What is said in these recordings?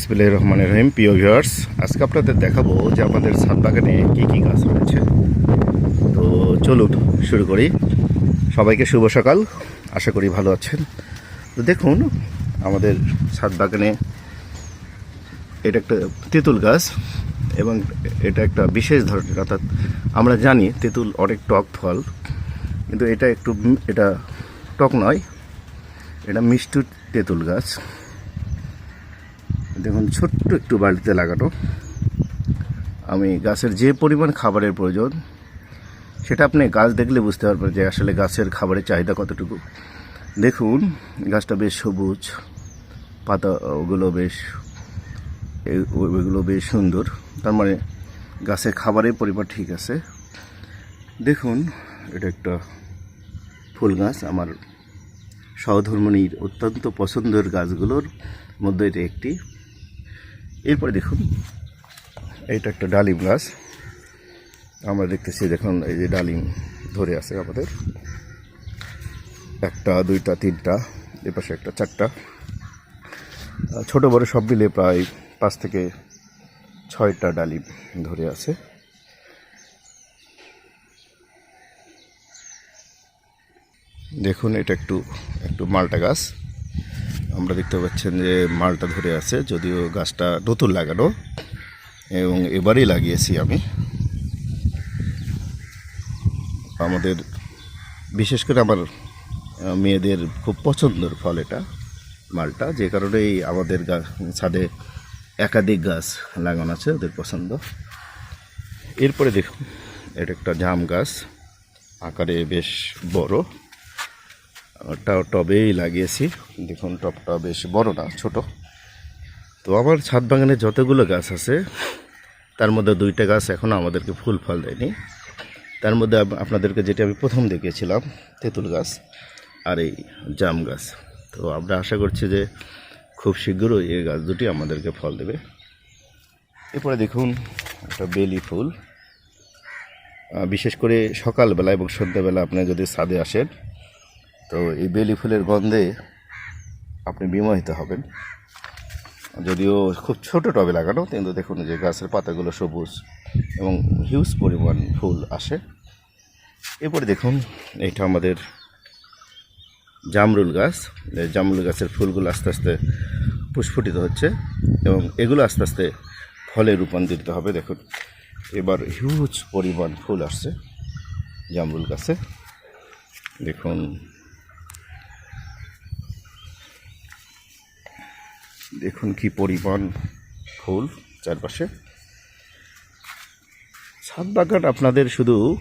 বিসমিল্লাহ রহমানের রহিম। প্রিয় ভিউয়ার্স আজকে আপনাদের দেখাবো যে আমাদের ছাদ বাগানে কী কী গাছ রয়েছে। তো চলুন শুরু করি। সবাইকে শুভ সকাল। আশা করি ভালো আছেন। তো দেখুন, আমাদের ছাদ বাগানে এটা একটা তেঁতুল গাছ এবং এটা একটা বিশেষ ধরনের, অর্থাৎ আমরা জানি তেঁতুল অনেক টক ফল, কিন্তু এটা একটু এটা টক নয়। এটা মিষ্টি তেঁতুল গাছ। দেখুন, ছোট্ট একটু বাড়িতে লাগানো। আমি গাছের যে পরিমাণ খাবারের প্রয়োজন, সেটা আপনি গাছ দেখলে বুঝতে পারবেন যে আসলে গাছের খাবারের চাহিদা কতটুকু। দেখুন, গাছটা বেশ সবুজ, পাতা ওগুলো বেশ ওইগুলো বেশ সুন্দর। তার মানে গাছের খাবারের পরিমাণ ঠিক আছে। দেখুন, এটা একটা ফুল গাছ। আমার সহধর্মণীর অত্যন্ত পছন্দের গাছগুলোর মধ্যে এটা একটি। এরপরে দেখুন, এইটা একটা ডালিম গাছ। আমরা দেখতেছি, দেখুন, এই যে ডালিম ধরে আছে আমাদের। একটা, দুইটা, তিনটা এ পাশে একটা, চারটা। ছোট বড় সব মিলে প্রায় পাঁচ থেকে ছয়টা ডালিম ধরে আছে। দেখুন, এটা একটু একটু মালটা গাছ। আমরা দেখতে পাচ্ছেন যে মালটা ধরে আছে, যদিও গাছটা নতুন লাগানো, এবং এবারেই লাগিয়েছি আমি। আমাদের, বিশেষ করে আমার মেয়েদের খুব পছন্দের ফল এটা, মালটা। যে কারণেই আমাদের ছাদে একাধিক গাছ লাগানো আছে, ওদের পছন্দ। এরপরে দেখুন, এটা একটা জাম গাছ, আকারে বেশ বড়। টবেই লাগিয়েছি। দেখুন টবটা বেশ বড় না, ছোট। তো আমার ছাদ বাগানে যতগুলো গাছ আছে, তার মধ্যে দুইটা গাছ এখনও আমাদেরকে ফুল ফল দেয়নি। তার মধ্যে আপনাদেরকে যেটা আমি প্রথম দেখিয়েছিলাম, তেঁতুল গাছ আর এই জাম গাছ। তো আমরা আশা করছি যে খুব শীঘ্রই এই গাছ দুটি আমাদেরকে ফল দেবে। এরপরে দেখুন, একটা বেলি ফুল। বিশেষ করে সকালবেলা এবং সন্ধ্যাবেলা আপনি যদি ছাদে আসেন এই বেলি ফুলের গন্ধে আপনি বিমোহিত হবেন। যদিও খুব ছোট টবে লাগানো, কিন্তু দেখুন যে গাছের পাতাগুলো সবুজ এবং হিউজ পরিমাণ ফুল আসে। এরপরে দেখুন এটা আমাদের জামরুল গাছ। জামরুল গাছের ফুলগুলো আস্তে আস্তে পুষ্পটিত হচ্ছে এবং এগুলো আস্তে আস্তে ফলে রূপান্তরিত হবে। দেখুন, এবার হিউজ পরিমাণ ফুল আসছে জামরুল গাছে। দেখুন দেখুন কি পরিমাণ ফুল চারপাশে। ছাদ বাগান আপনাদের শুধু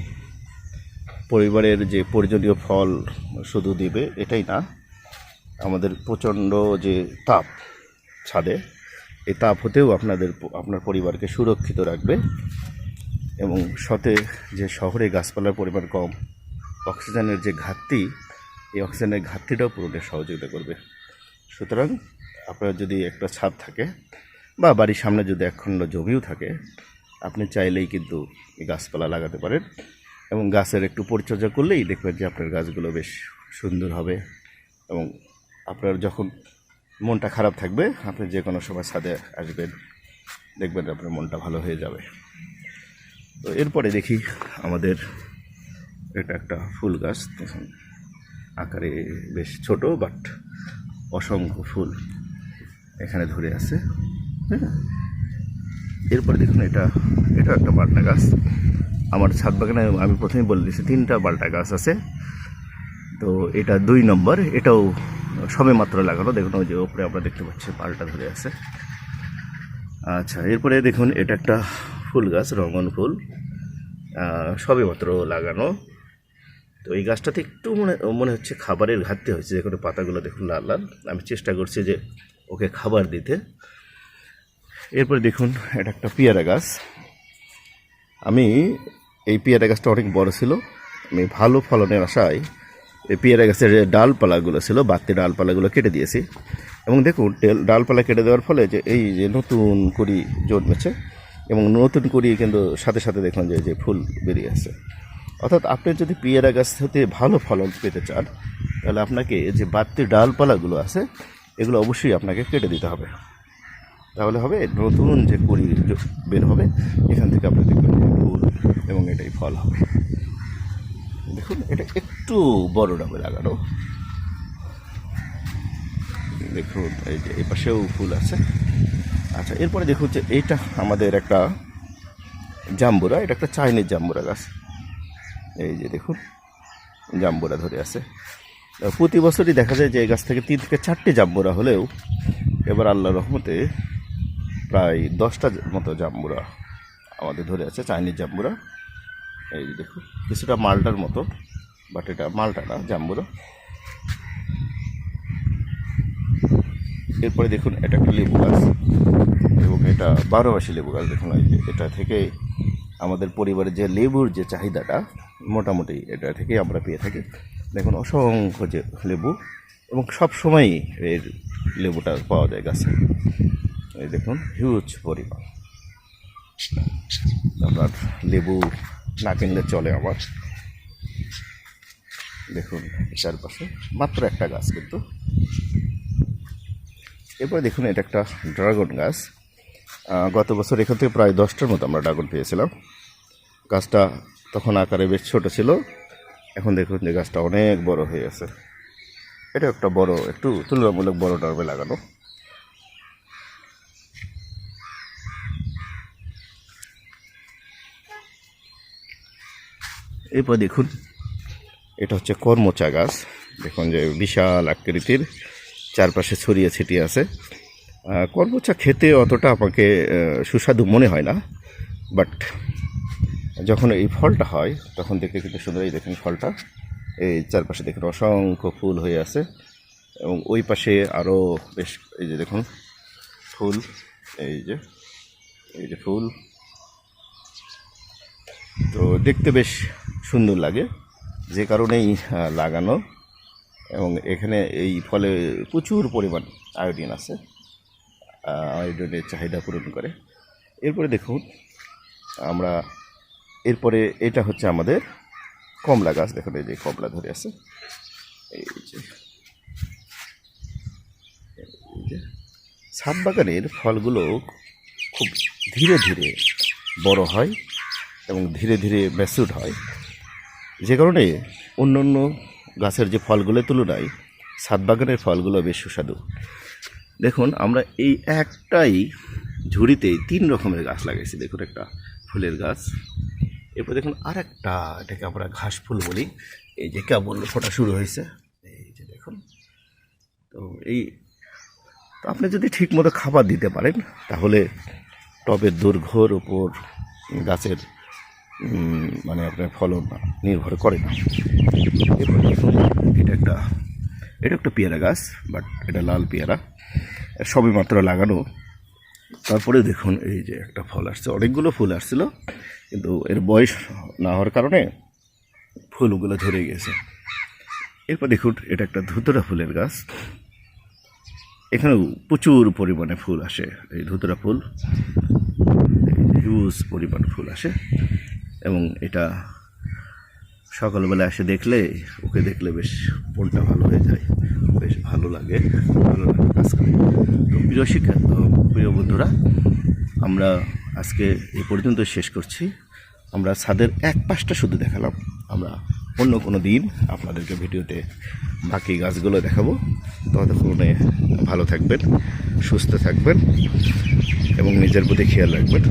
পরিবারের যে প্রয়োজনীয় ফল শুধু দিবে, এটাই না। আমাদের প্রচণ্ড যে তাপ ছাদে এই তাপ হতেও আপনাদের আপনার পরিবারকে সুরক্ষিত রাখবে এবং সাথে যে শহরে গাছপালার পরিমাণ কম, অক্সিজেনের যে ঘাটতি, এই অক্সিজেনের ঘাটতিটাও পূরণে সহযোগিতা করবে। সুতরাং আপনার যদি একটা ছাদ থাকে বা বাড়ির সামনে যদি একখণ্ড জমিও থাকে, আপনি চাইলেই কিন্তু এই গাছপালা লাগাতে পারেন এবং গাছের একটু পরিচর্যা করলেই দেখবেন যে আপনার গাছগুলো বেশ সুন্দর হবে এবং আপনার যখন মনটা খারাপ থাকবে, আপনি যে কোনো সময় ছাদে আসবেন, দেখবেন আপনার মনটা ভালো হয়ে যাবে। তো এরপরে দেখি আমাদের এটা একটা ফুল গাছ, দেখুন। আকারে বেশ ছোট বাট অসংখ্য ফুল। এখানে ধরে আছে হ্যাঁ? এরপরে দেখুন এটা এটা একটা বাল্টা গাছ। আমার ছাদ বাগানে আমি প্রথমেই বলে দিয়েছি, তিনটা বাল্টা গাছ আছে। তো এটা দুই নম্বর, এটাও সবে মাত্র লাগানো দেখুন ওই যে ওপরে আমরা দেখতে পাচ্ছি, পালটা ধরে আছে। আচ্ছা এরপরে দেখুন এটা একটা ফুল গাছ রঙন ফুল। সবে মাত্র লাগানো। তো এই গাছটাতে একটু মনে মনে হচ্ছে খাবারের ঘাটতি হয়েছে যেখানে পাতাগুলো দেখুন লাল লাল। আমি চেষ্টা করছি যে ওকে খাবার দিতে। এরপরে দেখুন, এটা একটা পেয়ারা গাছ। আমি এই পেয়ারা গাছটা অনেক বড় ছিল। আমি ভালো ফলনের আশায় এই পেয়ারা গাছের যে ডালপালাগুলো ছিল, বাড়তি ডালপালাগুলো কেটে দিয়েছি। এবং দেখুন ডেল- ডালপালা কেটে দেওয়ার ফলে যে এই যে নতুন কুড়ি জন্মেছে এবং নতুন কুড়ি কিন্তু সাথে সাথে দেখুন যে যে ফুল বেরিয়ে আসছে। অর্থাৎ আপনি যদি পেয়ারা গাছ হতে ভালো ফলন পেতে চান, তাহলে আপনাকে যে বাড়তি ডালপালাগুলো আছে এগুলো অবশ্যই আপনাকে কেটে দিতে হবে। তাহলে হবে নতুন যে কুড়ি বের হবে, এখান থেকে আপনি দেখবেন ফুল এবং এটাই ফল হবে। দেখুন, এটা একটু বড় ডাবে লাগানো। দেখুন, এই যে এই পাশেও ফুল আছে। আচ্ছা এরপরে দেখুন যে এইটা আমাদের একটা জাম্বুরা, এটা একটা চাইনিজ জাম্বুরা গাছ। এই যে দেখুন, জাম্বুরা ধরে আছে। প্রতি বছরই দেখা যায় যে এই গাছ থেকে তিন থেকে চারটে জাম্বুরা হলেও এবার আল্লাহ রহমতে প্রায় দশটা মতো জাম্বুরা আমাদের ধরে আছে, চাইনিজ জাম্বুরা। এই যে দেখুন, কিছুটা মালটার মতো বাট এটা মালটা না, জাম্বুরা। এরপরে দেখুন, এটা একটা লেবু গাছ। এবং এটা বারো মাসি লেবু গাছ, দেখুন এই যে, এটা থেকে আমাদের পরিবারের যে লেবুর যে চাহিদাটা, মোটামুটি এটা থেকেই আমরা পেয়ে থাকি। দেখুন, অসংখ্য যে লেবু এবং সব সময়ই এর লেবুটা পাওয়া যায় গাছে। এই দেখুন হিউজ পরিমাণ। আপনার লেবু না কিনলে চলে আমার দেখুন, চারপাশে মাত্র একটা গাছ কিন্তু। এরপরে দেখুন, এটা একটা ড্রাগন গাছ। গত বছর এখান থেকে প্রায় দশটার মতো আমরা ড্রাগন পেয়েছিলাম। গাছটা তখন আকারে বেশ ছোট ছিল। এখন দেখুন যে গাছটা অনেক বড় হয়ে গেছে এটা একটা বড়, একটু তুলনামূলক বড় ডাবে লাগানো। এরপর দেখুন, এটা হচ্ছে কর্মচা গাছ। দেখুন যে বিশাল আকৃতির, চারপাশে ছড়িয়ে ছিটিয়ে আছে। কর্মচা খেতে অতটা আমাকে সুস্বাদু মনে হয় না বাট যখন এই ফলটা হয়, তখন দেখতে কিন্তু সুন্দর এই দেখেন ফলটা। এই চারপাশে দেখুন অসংখ্য ফুল হয়ে আছে এবং ওই পাশে আরও বেশ এই যে দেখুন, ফুল, এই যে এই যে ফুল। তো দেখতে বেশ সুন্দর লাগে, যে কারণেই লাগানো এবং এখানে এই ফলে প্রচুর পরিমাণ আয়োডিন আছে আয়োডিনের চাহিদা পূরণ করে। এরপরে দেখুন, আমরা এরপরে এটা হচ্ছে আমাদের কমলা গাছ, দেখুন এই যে কমলা ধরে আছে। এই যে বাগানের ফলগুলো খুব ধীরে ধীরে বড় হয় এবং ধীরে ধীরে ম্যাচুর হয়। যে কারণে অন্য অন্য গাছের যে ফলগুলোর তুলনায় ছাদ বাগানের ফলগুলো বেশ সুস্বাদু। দেখুন, আমরা এই একটাই ঝুড়িতে তিন রকমের গাছ লাগাইছি। দেখুন একটা ফুলের গাছ এরপর দেখুন আর একটা এটাকে আমরা ঘাস ফুল বলি। এই যে কেবল ফোটা শুরু হয়েছে, এই যে দেখুন। তো এই, তো আপনি যদি ঠিক মতো খাবার দিতে পারেন, তাহলে টবের দৈর্ঘ্যর উপর গাছের মানে আপনার ফলন নির্ভর করে না। এটা একটা এটা একটা পেয়ারা গাছ, বাট এটা লাল পেয়ারা। সবে মাত্র লাগানো। তারপরে দেখুন, এই যে একটা ফল আসছে। অনেকগুলো ফুল আসছিল, কিন্তু এর বয়স না হওয়ার কারণে ফুলগুলো ঝরে গেছে। এরপর দেখুন, এটা একটা ধুতরা ফুলের গাছ। এখানেও প্রচুর পরিমাণে ফুল আসে, এই ধুতরা ফুল। হিউজ পরিমাণ ফুল আসে। এবং এটা সকালবেলা এসে দেখলে, ওকে দেখলে বেশ মনটা ভালো হয়ে যায়। বেশ ভালো লাগে ভালো লাগে কাজ করে তো প্রিয় শিক্ষা প্রিয় বন্ধুরা, আমরা আজকে এ পর্যন্ত শেষ করছি। আমরা ছাদের এক পাশটা শুধু দেখালাম। আমরা অন্য কোনো দিন আপনাদেরকে ভিডিওতে বাকি গাছগুলো দেখাবো। ততক্ষণে ভালো থাকবেন, সুস্থ থাকবেন এবং নিজের প্রতি খেয়াল রাখবেন।